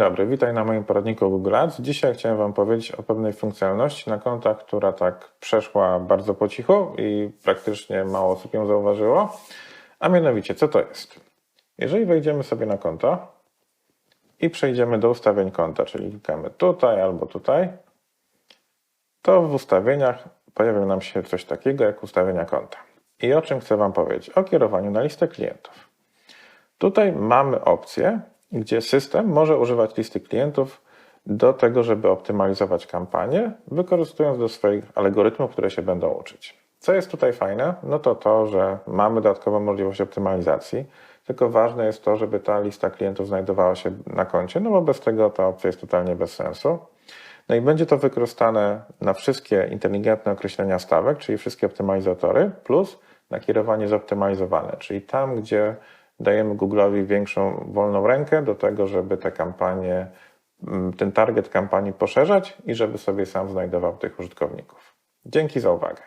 dobry, witaj na moim poradniku Google Ads. Dzisiaj chciałem Wam powiedzieć o pewnej funkcjonalności na kontach, która tak przeszła bardzo po cichu i praktycznie mało osób ją zauważyło. A mianowicie, co to jest? Jeżeli wejdziemy sobie na konto i przejdziemy do ustawień konta, czyli klikamy tutaj albo tutaj, to w ustawieniach pojawia nam się coś takiego jak ustawienia konta. I o czym chcę Wam powiedzieć? O kierowaniu na listę klientów. Tutaj mamy opcję, gdzie system może używać listy klientów do tego, żeby optymalizować kampanię, wykorzystując do swoich algorytmów, które się będą uczyć. Co jest tutaj fajne? No to to, że mamy dodatkową możliwość optymalizacji, tylko ważne jest to, żeby ta lista klientów znajdowała się na koncie, no bo bez tego ta opcja jest totalnie bez sensu. No i będzie to wykorzystane na wszystkie inteligentne określenia stawek, czyli wszystkie optymalizatory, plus nakierowanie zoptymalizowane, czyli tam, gdzie dajemy Google'owi większą wolną rękę do tego, żeby te kampanie, mm, ten target kampanii poszerzać i żeby sobie sam znajdował tych użytkowników. Dzięki za uwagę.